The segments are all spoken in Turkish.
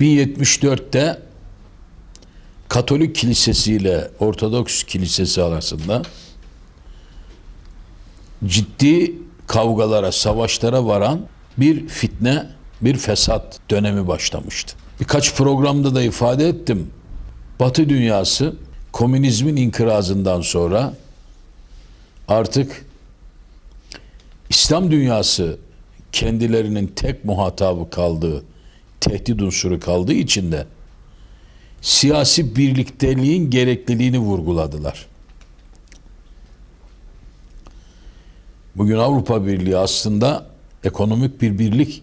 1074'te Katolik Kilisesi ile Ortodoks Kilisesi arasında ciddi kavgalara, savaşlara varan bir fitne, bir fesat dönemi başlamıştı. Birkaç programda da ifade ettim. Batı dünyası komünizmin inkırazından sonra artık İslam dünyası kendilerinin tek muhatabı kaldığı, tehdit unsuru kaldığı için de siyasi birlikteliğin gerekliliğini vurguladılar. Bugün Avrupa Birliği aslında ekonomik bir birlik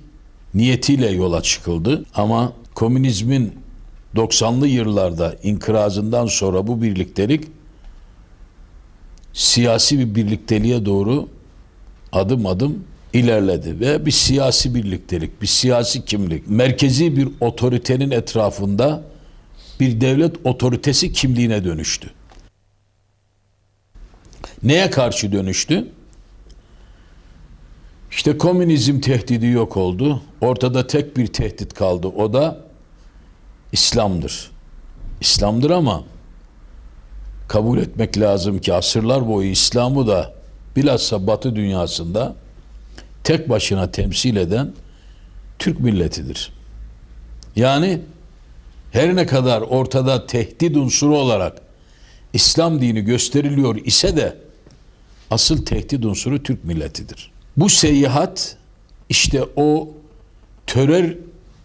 niyetiyle yola çıkıldı ama komünizmin 90'lı yıllarda inkırazından sonra bu birliktelik siyasi bir birlikteliğe doğru adım adım ilerledi ve bir siyasi birliktelik, bir siyasi kimlik, merkezi bir otoritenin etrafında bir devlet otoritesi kimliğine dönüştü. Neye karşı dönüştü? İşte komünizm tehdidi yok oldu. Ortada tek bir tehdit kaldı. O da İslam'dır. İslam'dır ama kabul etmek lazım ki asırlar boyu İslam'ı da bilhassa Batı dünyasında tek başına temsil eden Türk milletidir. Yani her ne kadar ortada tehdit unsuru olarak İslam dini gösteriliyor ise de asıl tehdit unsuru Türk milletidir. Bu seyahat işte o terör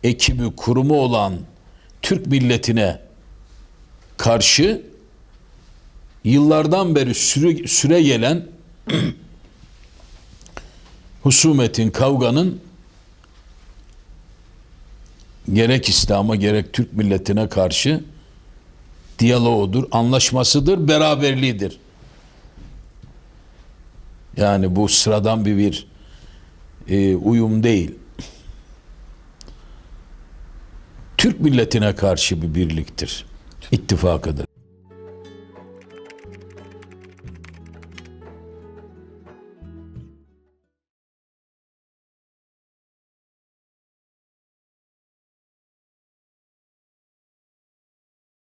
ekibi kurumu olan Türk milletine karşı yıllardan beri süre, süre gelen husumetin, kavganın gerek İslam'a gerek Türk milletine karşı diyaloğudur, anlaşmasıdır, beraberliğidir. Yani bu sıradan bir bir e, uyum değil. Türk milletine karşı bir birliktir, ittifakıdır.